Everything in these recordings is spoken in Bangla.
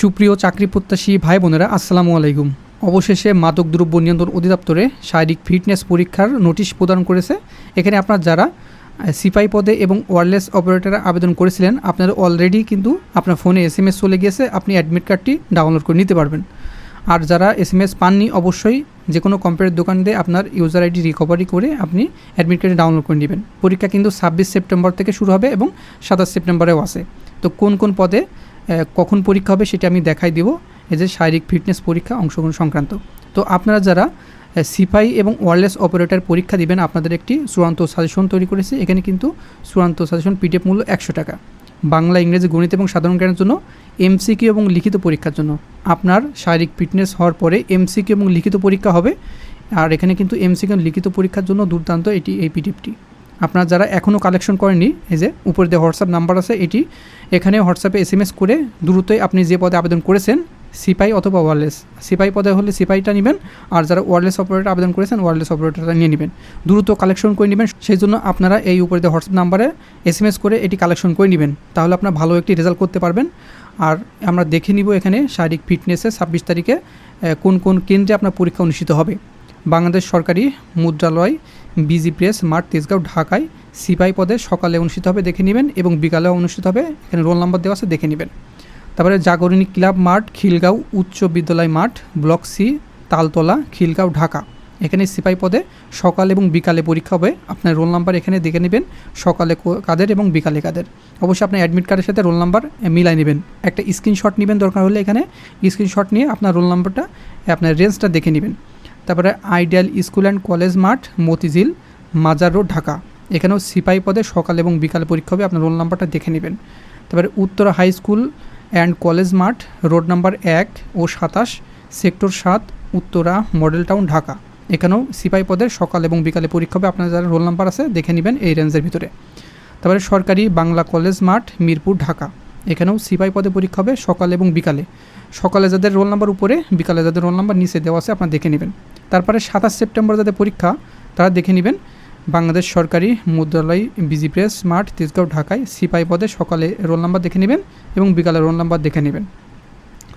সুপ্রিয় চাকরি প্রত্যাশী ভাই বোনেরা, আসসালামু আলাইকুম। অবশেষে মাদক দ্রব্য নিয়ন্ত্রণ অধিদপ্তরে শারীরিক ফিটনেস পরীক্ষার নোটিশ প্রদান করেছে। এখানে আপনার যারা সিপাই পদে এবং ওয়ারলেস অপারেটরে আবেদন করেছিলেন আপনার অলরেডি কিন্তু আপনার ফোনে এস এম এস চলে গিয়েছে, আপনি অ্যাডমিট কার্ডটি ডাউনলোড করে নিতে পারবেন। আর যারা এস এম এস পাননি, অবশ্যই যে কোনো কম্পিউটার দোকান দিয়ে আপনার ইউজার আইডি রিকভারি করে আপনি অ্যাডমিট কার্ডটি ডাউনলোড করে নেবেন। পরীক্ষা কিন্তু ছাব্বিশ সেপ্টেম্বর থেকে শুরু হবে এবং সাতাশ সেপ্টেম্বরেও আছে। তো কোন কোন পদে কখন পরীক্ষা হবে সেটা আমি দেখাই দিব। এই যে শারীরিক ফিটনেস পরীক্ষা অংশগ্রহণ সংক্রান্ত। তো আপনারা যারা সিপাই এবং ওয়ারলেস অপারেটর পরীক্ষা দিবেন, আপনাদের একটি চূড়ান্ত সাজেশন তৈরি করেছি। এখানে কিন্তু চূড়ান্ত সাজেশন পিডিএফ মূল্য একশো টাকা। বাংলা, ইংরেজি, গণিত এবং সাধারণ জ্ঞানের জন্য এমসিকিউ এবং লিখিত পরীক্ষার জন্য। আপনার শারীরিক ফিটনেস হওয়ার পরে এমসিকিউ এবং লিখিত পরীক্ষা হবে। আর এখানে কিন্তু এমসিকিউ লিখিত পরীক্ষার জন্য দুর্দান্ত এটি, এই পিডিএফটি। আপনারা যারা এখনও কালেকশন করেননি, এই যে উপরে যে হোয়াটসঅ্যাপ নাম্বার আছে, এটি এখানে হোয়াটসঅ্যাপে এস এম এস করে দ্রুতই আপনি যে পদে আবেদন করেছেন, সিপাই অথবা ওয়ারলেস সিপাই পদে হলে সিপাইটা নেবেন, আর যারা ওয়ারলেস অপারেটর আবেদন করেছেন ওয়ারলেস অপারেটরটা নিয়ে নেবেন। দ্রুত কালেকশন করে নেবেন সেই জন্য আপনারা এই উপরে যে হোয়াটসঅ্যাপ নাম্বারে এস এম এস করে এটি কালেকশন করে নেবেন, তাহলে আপনার ভালো একটি রেজাল্ট করতে পারবেন। আর আমরা দেখে নিব এখানে শারীরিক ফিটনেসে ছাব্বিশ তারিখে কোন কোন কেন্দ্রে আপনার পরীক্ষা অনুষ্ঠিত হবে। বাংলাদেশ সরকারি মুদ্রালয়, বিজি প্রেস, মাঠ, তেজগাঁও, ঢাকায় সিপাই পদে সকালে অনুষ্ঠিত হবে, দেখে নেবেন এবং বিকালেও অনুষ্ঠিত হবে, এখানে রোল নাম্বার দেওয়া আছে, দেখে নেবেন। তারপরে জাগরণী ক্লাব মাঠ, খিলগাঁও উচ্চ বিদ্যালয় মাঠ, ব্লক সি, তালতলা, খিলগাঁও, ঢাকা। এখানে সিপাই পদে সকাল এবং বিকালে পরীক্ষা হবে। আপনার রোল নাম্বার এখানে দেখে নেবেন, সকালে কাদের এবং বিকালে কাদের। অবশ্যই আপনার অ্যাডমিট কার্ডের সাথে রোল নাম্বার মিলাই নেবেন। একটা স্ক্রিনশট নেবেন দরকার হলে এখানে স্ক্রিনশট নিয়ে আপনার রোল নাম্বারটা, আপনার রেঞ্জটা দেখে নেবেন। তারপরে আইডিয়াল স্কুল অ্যান্ড কলেজ মাঠ, মতিঝিল মাজার রোড ঢাকা। এখানেও সিপাই পদে সকাল এবং বিকালে পরীক্ষা হবে, আপনার রোল নাম্বারটা দেখে নেবেন। তারপরে Uttara high school and college মাঠ রোড নাম্বার এক ও সাতাশ সেক্টর সাত, উত্তরা মডেল টাউন ঢাকা। এখানেও সিপাই পদের সকাল এবং বিকালে পরীক্ষা হবে, আপনার যারা রোল নাম্বার আছে, দেখে নেবেন এই রেঞ্জের ভিতরে। তারপরে সরকারি বাংলা কলেজ মাঠ, মিরপুর, ঢাকা। এখানেও সিপাই পদে পরীক্ষা হবে সকাল এবং বিকালে। সকালে যাদের রোল নাম্বার উপরে, বিকালে যাদের রোল নাম্বার নিচে দেওয়া আছে, আপনারা দেখে নেবেন। তারপরে সাতাশ সেপ্টেম্বর যাদের পরীক্ষা, তারা দেখে নেবেন বাংলাদেশ সরকারি মুদ্রালয় বিজি প্রেস মাঠ তেজগাঁও, ঢাকায় সিপাই পদে সকালে রোল নাম্বার দেখে নেবেন এবং বিকালে রোল নাম্বার দেখে নেবেন।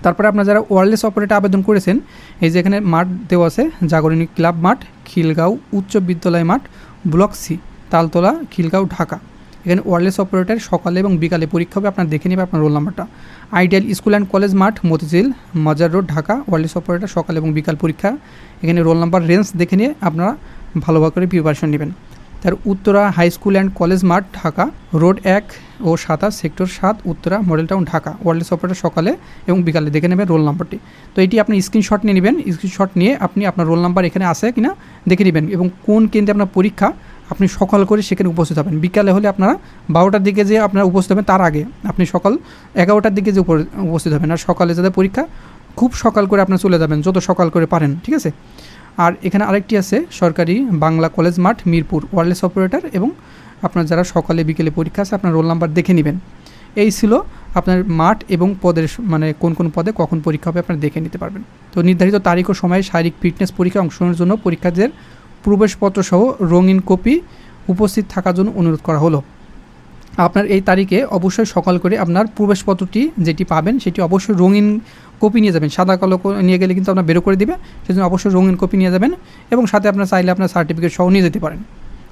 তারপরে আপনারা যারা ওয়ারলেস অপারেটর আবেদন করেছেন, এই যে এখানে মাঠ দেওয়া আছে, জাগরণী ক্লাব মাঠ, খিলগাঁও উচ্চ বিদ্যালয় মাঠ, ব্লক সি, তালতলা, খিলগাঁও, ঢাকা। এখানে ওয়ারলেস অপারেটর সকালে এবং বিকালে পরীক্ষা হবে। আপনার দেখে নেবে আপনার রোল নাম্বারটা আইডিয়াল স্কুল অ্যান্ড কলেজ মাঠ, মতিঝিল, মাজার রোড, ঢাকা। ওয়ারলেস অপারেটর সকাল এবং বিকাল পরীক্ষা। এখানে রোল নাম্বার রেঞ্জ দেখে নিয়ে আপনারা ভালোভাবে করে প্রিপারেশন নেবেন। তার Uttara high school and college মাঠ, ঢাকা। রোড এক ও সাতাশ সেক্টর সাত, Uttara model town Dhaka. Wireless operator সকালে এবং বিকালে দেখে নেবেন রোল নাম্বারটি তো এটি আপনি স্ক্রিনশট নিয়ে নেবেন। স্ক্রিনশট নিয়ে আপনি আপনার রোল নাম্বার এখানে আছে কিনা দেখে নেবেন। এবং কোন কেন্দ্রে আপনার পরীক্ষা আপনি সকাল করে সেখানে উপস্থিত হবেন। বিকালে হলে আপনারা বারোটার দিকে যে আপনারা উপস্থিত হবেন, তার আগে আপনি সকাল এগারোটার দিকে যে উপস্থিত হবেন। আর সকালে যাদের পরীক্ষা, খুব সকাল করে আপনারা চলে যাবেন, যত সকাল করে পারেন, ঠিক আছে? আর এখানে আরেকটি আছে, সরকারি বাংলা কলেজ মাঠ, মিরপুর, ওয়ারলেস অপারেটর এবং আপনার যারা সকালে, বিকেলে পরীক্ষা আছে, আপনার রোল নাম্বার দেখে নেবেন। এই ছিল আপনার মাঠ এবং পদের মানে কোন কোন পদে কখন পরীক্ষা হবে, আপনারা দেখে নিতে পারবেন। তো নির্ধারিত তারিখ ও সময়ে শারীরিক ফিটনেস পরীক্ষা অংশগ্রহণের জন্য পরীক্ষার্থীদের প্রবেশপত্র সহ রঙিন কপি উপস্থিত থাকার জন্য অনুরোধ করা হলো। আপনার এই তারিখে অবশ্যই সকাল করে আপনার প্রবেশপত্রটি যেটি পাবেন সেটি অবশ্যই রঙিন কপি নিয়ে যাবেন। সাদা, কালো নিয়ে গেলে কিন্তু আপনার বেরো করে দিবে, সেজন্য অবশ্যই রঙিন কপি নিয়ে যাবেন এবং সাথে আপনার চাইলে আপনার সার্টিফিকেট সহ নিয়ে যেতে পারেন।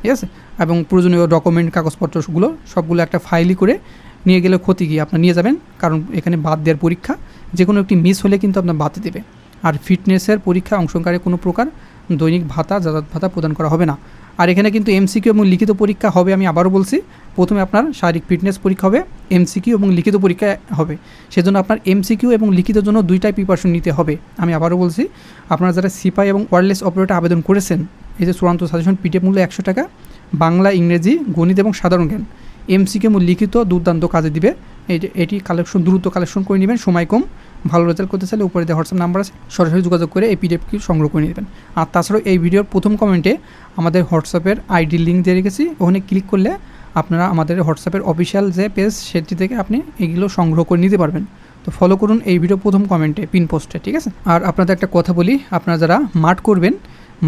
ঠিক আছে? এবং প্রয়োজনীয় ডকুমেন্ট কাগজপত্রগুলো সবগুলো একটা ফাইলি করে নিয়ে গেলে ক্ষতি কি? আপনার নিয়ে যাবেন, কারণ এখানে বাদ দেওয়ার পরীক্ষা। যে কোনো একটি মিস হলে কিন্তু আপনার বাদ দেবে। আর ফিটনেসের পরীক্ষা অংশগ্রহণকারী কোনো প্রকার দৈনিক ভাতা যাতায়াত ভাতা প্রদান করা হবে না। আর এখানে কিন্তু এমসিকিউ এবং লিখিত পরীক্ষা হবে আমি আবারও বলছি। প্রথমে আপনার শারীরিক ফিটনেস পরীক্ষা হবে এমসিকিউ এবং লিখিত পরীক্ষা হবে। সেজন্য আপনার এমসিকিউ এবং লিখিত জন্য দুইটাই প্রিপারেশন নিতে হবে, আমি আবারও বলছি। আপনারা যারা সিপাই এবং ওয়ারলেস অপারেটর আবেদন করেছেন, এই যে চূড়ান্ত সাজেশন পিডিএফ মূল্য একশো টাকা, বাংলা, ইংরেজি, গণিত এবং সাধারণ জ্ঞান। এমসিকিউ এবং লিখিত দুর্দান্ত কাজে দিবে। এটি কালেকশন দ্রুত কালেকশন করে নেবেন, সময় কম। ভালো রেজাল্ট করতে চাইলে উপরে দেওয়া হোয়াটসঅ্যাপ নাম্বার আছে, সরাসরি যোগাযোগ করে এই পিডিএফটি সংগ্রহ করে নেবেন আর তাছাড়াও এই ভিডিওর প্রথম কমেন্টে আমাদের হোয়াটসঅ্যাপের আইডি লিঙ্ক দিয়ে রেখেছি। ওখানে ক্লিক করলে আপনারা আমাদের হোয়াটসঅ্যাপের অফিসিয়াল যে পেজ সেটি থেকে আপনি এগুলো সংগ্রহ করে নিতে পারবেন। তো ফলো করুন এই ভিডিও প্রথম কমেন্টে পিন পোস্টে ঠিক আছে? আর আপনাদের একটা কথা বলি, আপনারা যারা মাঠ করবেন,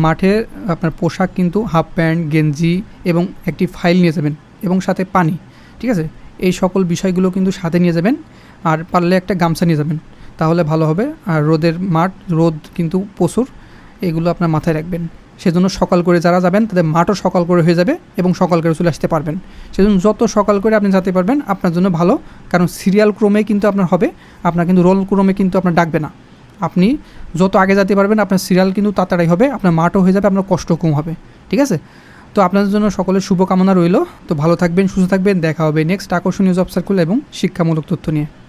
মাঠে আপনার পোশাক কিন্তু হাফ প্যান্ট গেঞ্জি এবং একটি ফাইল নিয়ে যাবেন এবং সাথে পানি, ঠিক আছে? এই সকল বিষয়গুলো কিন্তু সাথে নিয়ে যাবেন। আর পারলে একটা গামছা নিয়ে যাবেন। তাহলে ভালো হবে। আর রোদের মাঠ, রোদ কিন্তু প্রচুর, এগুলো আপনার মাথায় রাখবেন। সেজন্য সকাল করে যারা যাবেন, তাদের মাঠও সকাল করে হয়ে যাবে এবং সকাল করে চলে আসতে পারবেন। সেজন্য যত সকাল করে আপনি যেতে পারবেন, আপনার জন্য ভালো। কারণ সিরিয়াল ক্রমে কিন্তু আপনার হবে, আপনার কিন্তু রোল ক্রমে কিন্তু আপনার ডাকবে না। আপনি যত আগে যেতে পারবেন, আপনার সিরিয়াল কিন্তু তাড়াতাড়ি হবে, আপনার মাঠও হয়ে যাবে, আপনার কষ্ট কম হবে। ঠিক আছে? তো আপনাদের জন্য সকলের শুভকামনা রইল। তো ভালো থাকবেন, সুস্থ থাকবেন। দেখা হবে নেক্সট আকর্ষণীয় জব সার্কুল এবং শিক্ষামূলক তথ্য নিয়ে।